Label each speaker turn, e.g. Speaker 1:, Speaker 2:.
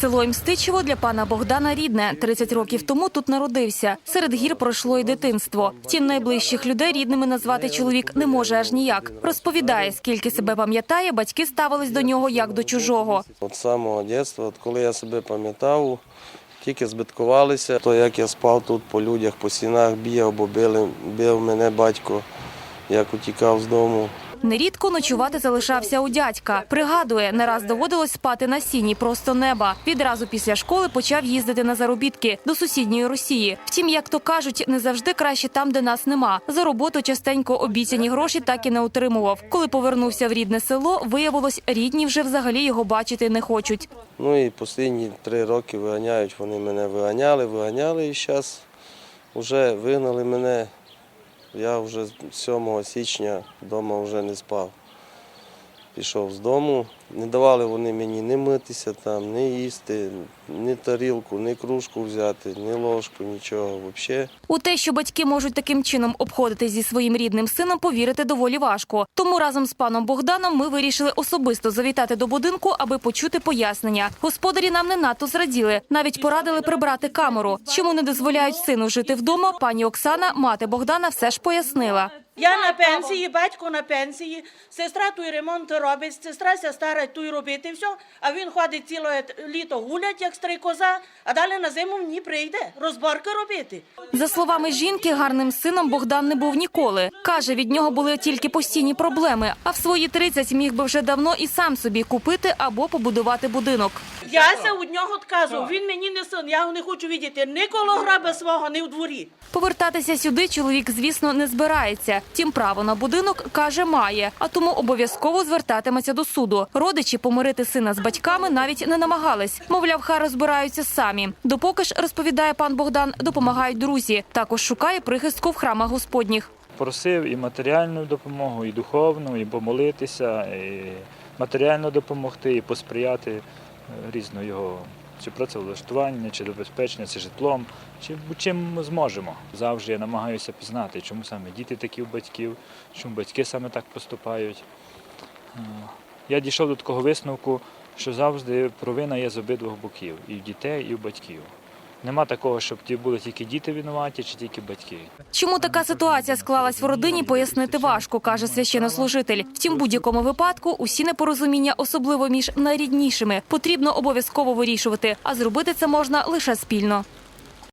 Speaker 1: Село Імстичево для пана Богдана рідне. 30 років тому тут народився. Серед гір пройшло й дитинство. Втім, найближчих людей рідними назвати чоловік не може аж ніяк. Розповідає, скільки себе пам'ятає, батьки ставились до нього як до чужого.
Speaker 2: От самого дитинства, от коли я себе пам'ятав, тільки збиткувалися, то як я спав тут по людях, по стінах бігав, бо били, бив мене батько, як утікав з дому.
Speaker 1: Нерідко ночувати залишався у дядька. Пригадує, не раз доводилось спати на сіні просто неба. Відразу після школи почав їздити на заробітки до сусідньої Росії. Втім, як то кажуть, не завжди краще там, де нас нема. За роботу частенько обіцяні гроші так і не отримував. Коли повернувся в рідне село, виявилось, рідні вже взагалі його бачити не хочуть.
Speaker 2: Ну і останні три роки виганяють, вони мене виганяли, виганяли і зараз вже вигнали мене. Я вже з 7 січня вдома вже не спав. Пішов з дому, не давали вони мені ні митися там, ні їсти, ні тарілку, ні кружку взяти, ні ложку, нічого взагалі.
Speaker 1: У те, що батьки можуть таким чином обходитись зі своїм рідним сином, повірити доволі важко. Тому разом з паном Богданом ми вирішили особисто завітати до будинку, аби почути пояснення. Господарі нам не надто зраділи, навіть порадили прибрати камеру. Чому не дозволяють сину жити вдома? Пані Оксана, мати Богдана, все ж пояснила.
Speaker 3: Я на пенсії, батько на пенсії, сестра той ремонт робить, сестра ся стара той робити все, а він ходить ціле літо гулять, як стрикоза, а далі на зиму ній прийде розборки робити.
Speaker 1: За словами жінки, гарним сином Богдан не був ніколи. Каже, від нього були тільки постійні проблеми. А в свої 30 міг би вже давно і сам собі купити або побудувати будинок.
Speaker 3: Я ся від нього відказував, він мені не син, я його не хочу видіти ні коло граба свого, ні в дворі.
Speaker 1: Повертатися сюди чоловік, звісно, не збирається. Тім право на будинок каже, має, а тому обов'язково звертатиметься до суду. Родичі помирити сина з батьками навіть не намагались. Мовляв, хай розбираються самі. Допоки ж розповідає пан Богдан, допомагають друзі. Також шукає прихистку в храмах господніх.
Speaker 4: просив і матеріальну допомогу, і духовну, і помолитися, і матеріально допомогти, і посприяти різно його чи працевлаштування, чи забезпечення, чи житлом, чи чим зможемо. Завжди я намагаюся пізнати, чому саме діти такі у батьків, чому батьки саме так поступають. Е, Я дійшов до такого висновку, що завжди провина є з обидвох боків, і в дітей, і в батьків. Нема такого, щоб ті були тільки діти винуваті, чи тільки батьки.
Speaker 1: Чому така ситуація склалась в родині, пояснити важко, каже священнослужитель. Втім, будь-якому випадку усі непорозуміння, особливо між найріднішими, потрібно обов'язково вирішувати, а зробити це можна лише спільно.